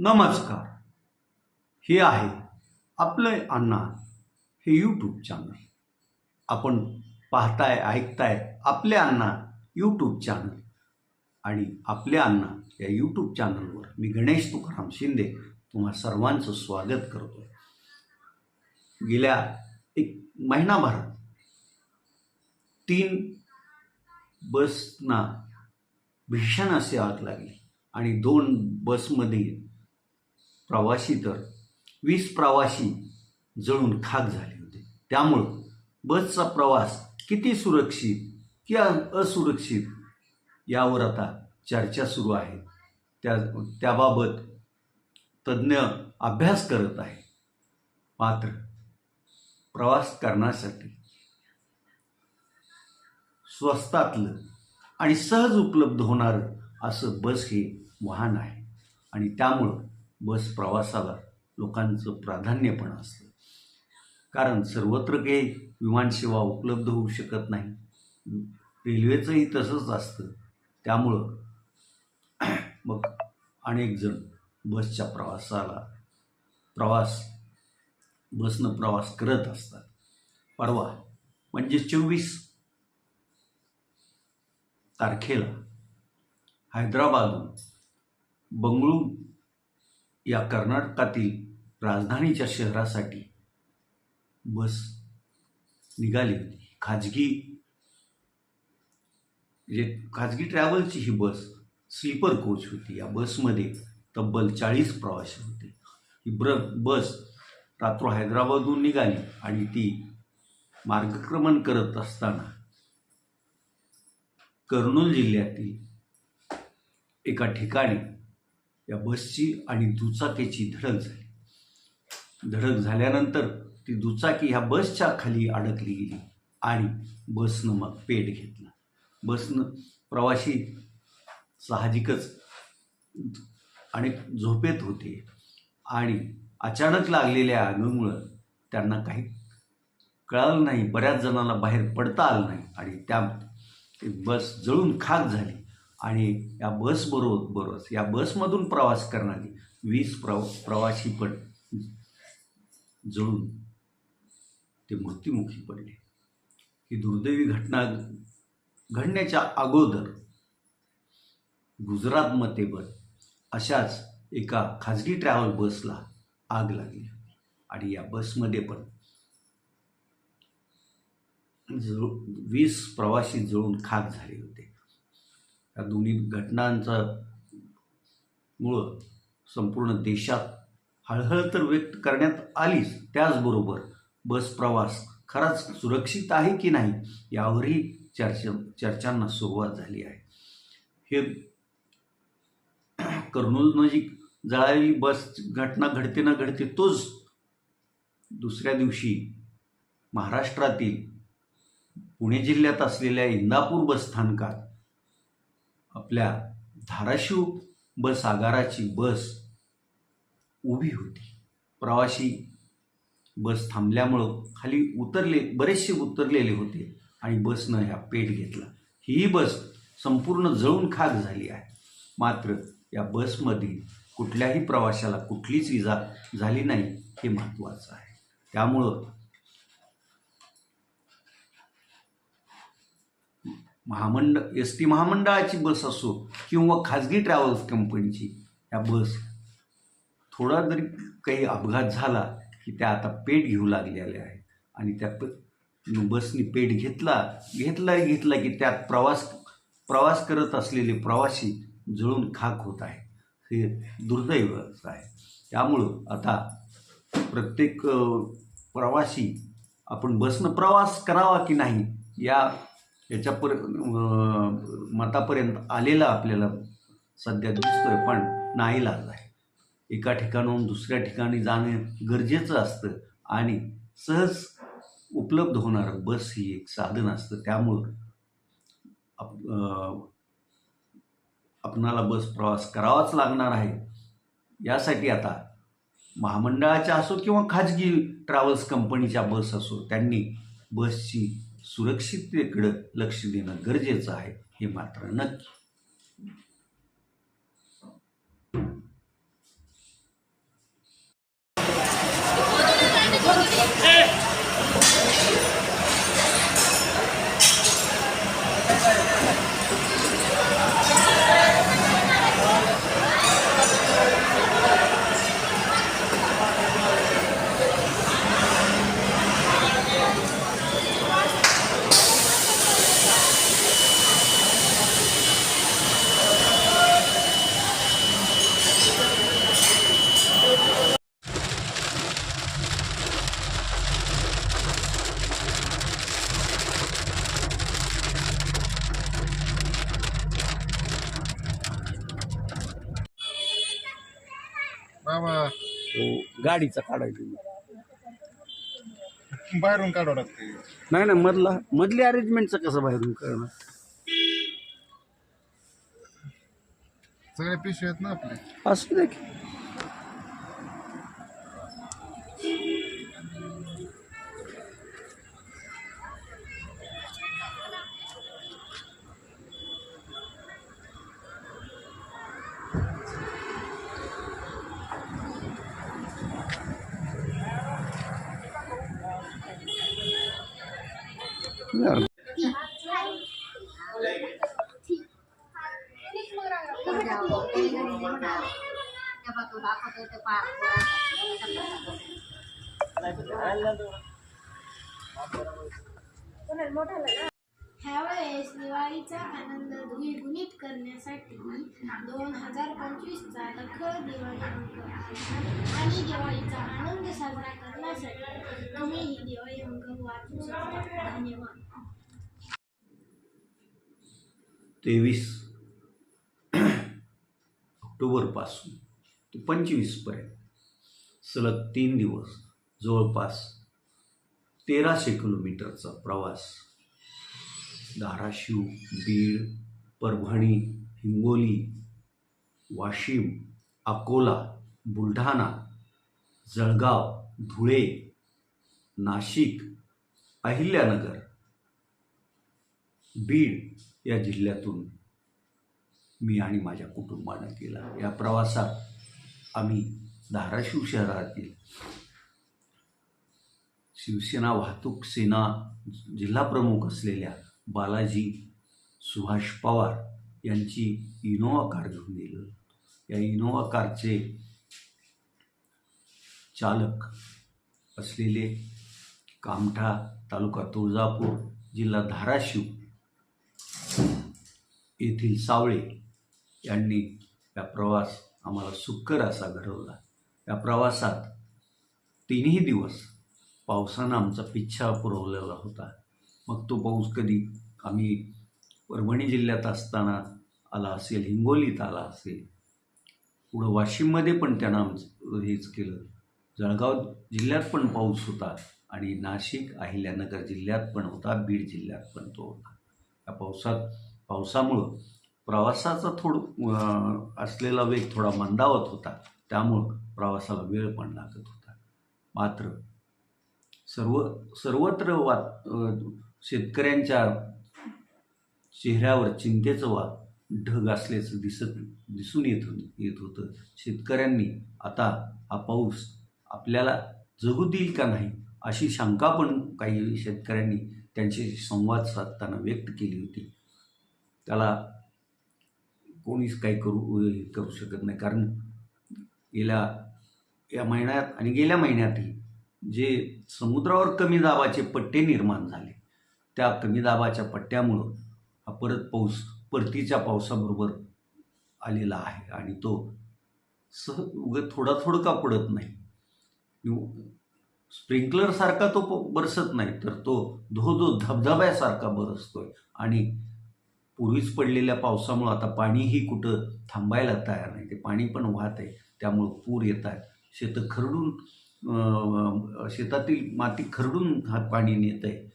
नमस्कार. हे आहे आपलं अण्णा हे यूट्यूब चॅनल आपण पाहताय ऐकताय आपले अण्णा यूट्यूब चॅनल आणि आपले अण्णा या यूट्यूब चॅनलवर मी गणेश तुकाराम शिंदे तुम्हा सर्वांचं स्वागत करतो गेल्या एक महिनाभरात तीन बसना भीषण असे आग लागली आणि दोन बसमध्ये प्रवासी तर वीस प्रवासी जळून खाक झाले होते. त्यामुळं बसचा प्रवास किती सुरक्षित किंवा असुरक्षित यावर आता चर्चा सुरू आहे. त्या त्याबाबत तज्ज्ञ अभ्यास करत आहे मात्र प्रवास करण्यासाठी स्वस्तातलं आणि सहज उपलब्ध होणारं असं बस हे वाहन आहे. आणि त्यामुळं बस प्रवासाला लोकांचं प्राधान्य पण असतं. कारण सर्वत्र काही विमानसेवा उपलब्ध होऊ शकत नाही. रेल्वेचंही तसंच असतं. त्यामुळं मग अनेक जण बसच्या प्रवासाला प्रवास बसनं प्रवास करत असतात. परवा म्हणजे चोवीस तारखेला हैदराबादहून बंगळूर या कर्नाटकातील राजधानीच्या शहरासाठी बस निघाली होती. खाजगी म्हणजे खाजगी ट्रॅव्हलची ही बस स्लीपर कोच होती. या बसमध्ये तब्बल चाळीस प्रवासी होते. ही ब्र बस रात्र हैदराबादहून निघाली आणि ती मार्गक्रमण करत असताना कर्नूल जिल्ह्यातील एका ठिकाणी या बसची आणि दुचाकीची धडक झाली. धडक झाल्यानंतर ती दुचाकी ह्या बसच्या खाली अडकली गेली आणि बसनं मग पेट घेतला. बसनं प्रवासी साहजिकच आणि झोपेत होते आणि अचानक लागलेल्या आगीमुळं त्यांना काही कळालं नाही बऱ्याच जणांना बाहेर पडता आलं नाही आणि त्या ती बस जळून खाक झाली. आणि या बसबरोबर बरोबर या बसमधून प्रवास करणारी वीस प्रव प्रवासी पण जळून ते मृत्युमुखी पडले. ही दुर्दैवी घटना घडण्याच्या अगोदर गुजरातमध्ये पण अशाच एका खाजगी ट्रॅव्हल बसला आग लागली. आणि या बसमध्ये पण जळू वीस प्रवासी जळून खाक झाले होते. या दोन्ही घटनांचा मुळं संपूर्ण देशात हळहळ तर व्यक्त करण्यात आलीच. त्याचबरोबर बस प्रवास खराच सुरक्षित आहे की नाही यावरही चर्चा चर्चांना सुरुवात झाली आहे. हे कर्नूल नजीक जळालेली बस घटना घडते ना घडते तोच दुसऱ्या दिवशी महाराष्ट्रातील पुणे जिल्ह्यात असलेल्या इंदापूर बसस्थानकात आपल्या धाराशिव बस आगाराची बस उभी होती. प्रवासी बस थांबल्यामुळं खाली उतरले बरेचसे उतरलेले होते आणि बसनं ह्या पेट घेतला. ही बस संपूर्ण जळून खाक झाली आहे. मात्र या बसमधील कुठल्याही प्रवाशाला कुठलीच इजा झाली नाही हे महत्त्वाचं आहे. त्यामुळं महामंडळ एस टी महामंडळाची बस असो किंवा खाजगी ट्रॅव्हल्स कंपनीची या बस थोडा जरी काही अपघात झाला की त्या आता पेट घेऊ लागलेल्या आहेत. आणि त्या प बसनी पेट घेतला घेतला घेतला की त्यात प्रवास प्रवास करत असलेले प्रवासी जळून खाक होत आहे हे दुर्दैव आहे. त्यामुळं आता प्रत्येक प्रवासी आपण बसनं प्रवास करावा की नाही या याच्यापर्यंत मतापर्यंत आलेला आपल्याला सध्या दिसतोय पण नाईलाज आहे. एका ठिकाणाहून दुसऱ्या ठिकाणी जाणं गरजेचं असतं आणि सहज उपलब्ध होणारं बस ही एक साधन असतं. त्यामुळं आप आपणाला बस प्रवास करावाच लागणार आहे. यासाठी आता महामंडळाच्या असो किंवा खाजगी ट्रॅव्हल्स कंपनीच्या बस असो त्यांनी बसची सुरक्षिततेकडं लक्ष देणं गरजेचं आहे हे मात्र नक्की. बाबा तो गाडीचा काढायचा बाहेरून काढावं लागते. नाही ना मधला मधली अरेंजमेंटचं कसं बाहेरून करणार सगळे पिशवे आहेत ना आपले? असू दे की. ह्यावेळेस दिवाळीचा आनंद द्विगुणित करण्यासाठी दोन हजार पंचवीसचा नखर दिवाळी अंक आणि दिवाळीचा आनंद साजरा करण्यासाठी तुम्ही ही दिवाळी अंक वाचू शकता. धन्यवाद. तेवीस. ऑक्टोबरपासून ते पंचवीसपर्यंत. सलग तीन दिवस जवळपास तेराशे किलोमीटरचा प्रवास. धाराशिव बीड परभणी हिंगोली वाशिम अकोला बुलढाणा जळगाव धुळे नाशिक अहिल्यानगर बीड या जिल्ह्यातून मी आणि माझ्या कुटुंबानं केला. या प्रवासात आम्ही धाराशिव शहरातील शिवसेना वाहतूक सेना जिल्हा प्रमुख असलेल्या बालाजी सुभाष पवार यांची इनोवा कार घेऊन गेलो या इनोवा कारचे चालक असलेले कामठा तालुका तुळजापूर जिल्हा धाराशिव येथील सावळे यांनी या प्रवास आम्हाला सुखकर असा घडवला. या प्रवासात तिन्ही दिवस पावसानं आमचा पिच्छा पुरवलेला होता. मग तो पाऊस कधी आम्ही परभणी जिल्ह्यात असताना आला असेल हिंगोलीत आला असेल पुढं वाशिममध्ये पण त्यानं आमचं हेच केलं. जळगाव जिल्ह्यात पण पाऊस होता आणि नाशिक अहिल्यानगर जिल्ह्यात पण होता बीड जिल्ह्यात पण तो होता. या पावसात पावसामुळं प्रवासाचा थोडं असलेला वेग थोडा मंदावत होता. त्यामुळं प्रवासाला वेळ पण लागत होता. मात्र सर्व सर्वत्र वा शेतकऱ्यांच्या चेहऱ्यावर चिंतेचं वा ढग असल्याचं दिसत दिसून येत होत येत होतं. शेतकऱ्यांनी आता हा पाऊस आपल्याला जगू देईल का नाही अशी शंका पण काही शेतकऱ्यांनी त्यांच्याशी संवाद साधताना व्यक्त केली होती. त्याला कोणीच काही करू हे करू शकत नाही. कारण गेल्या या महिन्यात आणि गेल्या महिन्यातही जे समुद्रावर कमी दाबाचे पट्टे निर्माण झाले त्या कमी दाबाच्या पट्ट्यामुळं हा परत पाऊस परतीच्या पावसाबरोबर आलेला आहे आणि तो सह उग थोडा थोडका पडत नाही. स्प्रिंकलरसारखा तो प- बरसत नाही तर तो धो धो धबधब्यासारखा बरसतोय. आणि पूर्वीच पडलेल्या पावसामुळं आता पाणीही कुठं थांबायला तयार नाही. ते पाणी पण वाहत आहे. त्यामुळं पूर येत आहेत. शेतं खरडून शेतातील माती खरडून हा पाणी नेत आहे.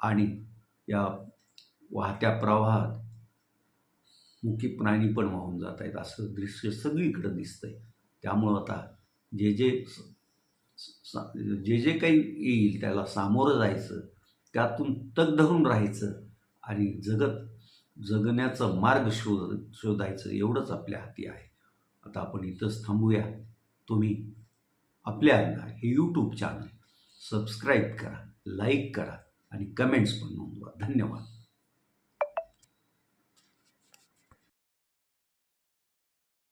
आणि या वाहत्या प्रवाहात मुख्य प्राणी पण वाहून जात आहेत. असं दृश्य सगळीकडं दिसतंय. त्यामुळं आता जे जे जे जे काही येईल त्याला सामोरं जायचं त्यातून तग धरून राहायचं आणि जगत जगण्याचा मार्ग शोध शोधायचं एवढंच आपल्या हाती आहे. आता आपण इथंच थांबूया. तुम्ही आपल्याला हे यूट्यूब चॅनल सबस्क्राईब करा लाईक करा आणि कमेंट्स पण नोंदवा. धन्यवाद.